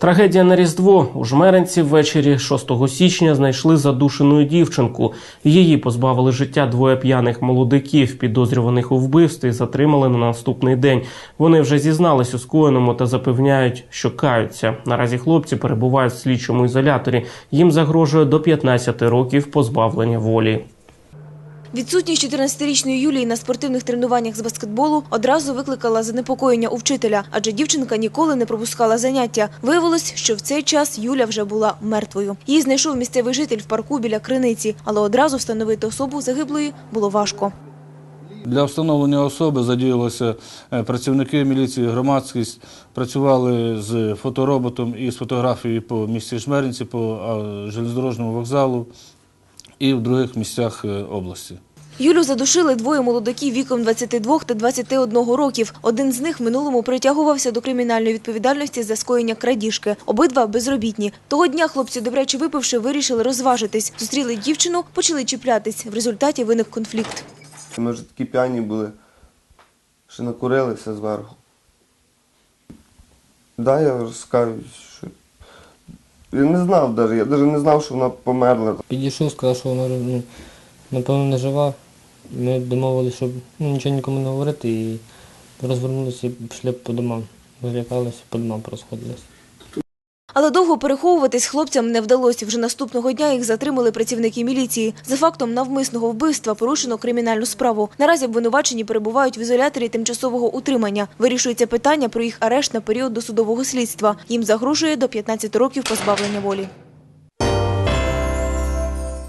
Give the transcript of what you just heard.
Трагедія на Різдво у Жмеринці ввечері 6 січня знайшли задушену дівчинку. Її позбавили життя двоє п'яних молодиків, підозрюваних у вбивстві, затримали на наступний день. Вони вже зізнались у скоєному та запевняють, що каються. Наразі хлопці перебувають в слідчому ізоляторі. Їм загрожує до 15 років позбавлення волі. Відсутність 14-річної Юлії на спортивних тренуваннях з баскетболу одразу викликала занепокоєння у вчителя, адже дівчинка ніколи не пропускала заняття. Виявилось, що в цей час Юля вже була мертвою. Її знайшов місцевий житель в парку біля криниці, але одразу встановити особу загиблої було важко. Для встановлення особи задіялися е, працівники міліції, громадськість, працювали з фотороботом і з фотографією по місті Жмеринці, по железнодорожному вокзалу і в других місцях е, області. Юлю задушили двоє молодиків віком 22 та 21 років. Один з них в минулому притягувався до кримінальної відповідальності за скоєння крадіжки. Обидва безробітні. Того дня хлопці, добряче випивши, вирішили розважитись. Зустріли дівчину, почали чіплятись. В результаті виник конфлікт. Ми вже такі п'яні були, що накурилися зверху. Да, я розкажу, що я не знав навіть, я навіть не знав, що вона померла. Підійшов, сказав, що вона ну, напевно не жива. Ми домовилися, щоб ну, нічого нікому не говорити і розвернулися і пішли по домам. Злякалися, по домам порозходилися. Але довго переховуватись хлопцям не вдалося. Вже наступного дня їх затримали працівники міліції. За фактом навмисного вбивства порушено кримінальну справу. Наразі обвинувачені перебувають в ізоляторі тимчасового утримання. Вирішується питання про їх арешт на період досудового слідства. Їм загрожує до 15 років позбавлення волі.